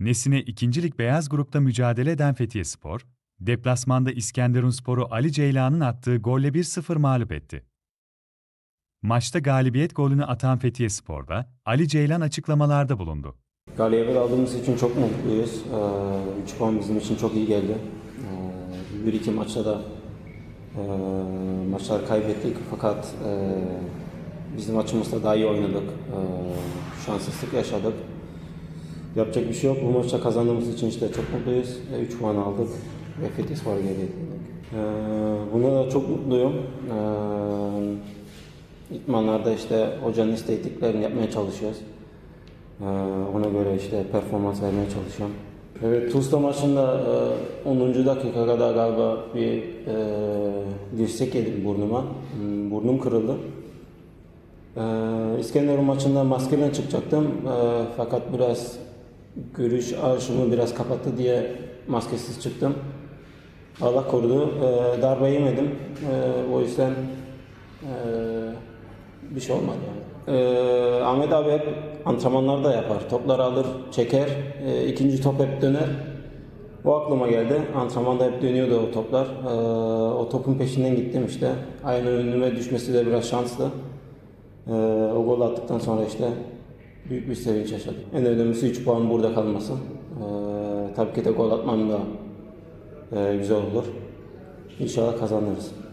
Nesine ikincilik beyaz grupta mücadele eden Fethiye Spor, deplasmanda İskenderunspor'u Ali Ceylan'ın attığı golle 1-0 mağlup etti. Maçta galibiyet golünü atan Fethiye Spor'da Ali Ceylan açıklamalarda bulundu. Galibiyet aldığımız için çok mutluyuz. 3 puan bizim için çok iyi geldi. Ee, Bir iki maçta da e, maçlar kaybettik fakat e, bizim maçımızda daha iyi oynadık. E, Şanssızlık yaşadık. Yapacak bir şey yok. Bu maçta kazandığımız için işte çok mutluyuz. 3 puan aldık ve Fethiye Spor'a geri getirdik. Ee, Buna da çok mutluyum. Ee, İtmanlarda işte hocanın istediklerini yapmaya çalışıyoruz. Ee, ona göre işte performans vermeye çalışıyorum. Evet, Tuzla maçında e, 10. dakika kadar galiba bir e, dirsek yedim burnuma. Hmm, Burnum kırıldı. Ee, İskenderun maçında maskeyle çıkacaktım. Ee, fakat biraz görüş arşımı biraz kapattı diye maskesiz çıktım. Allah korudu. Ee, darbe yemedim. Ee, o yüzden e, bir şey olmadı yani. Ee, Ahmet abi hep antrenmanlarda yapar. Topları alır, çeker. Ee, ikinci top hep döner. O aklıma geldi. Antrenmanda hep dönüyordu o toplar. Ee, o topun peşinden gittim işte. Aynı önüme düşmesi de biraz şanslı. Ee, o gol attıktan sonra işte büyük bir sevinç yaşadım. En önemlisi 3 puan burada kalması. Ee, tabii ki de gol atmam da e, güzel olur. İnşallah kazanırız.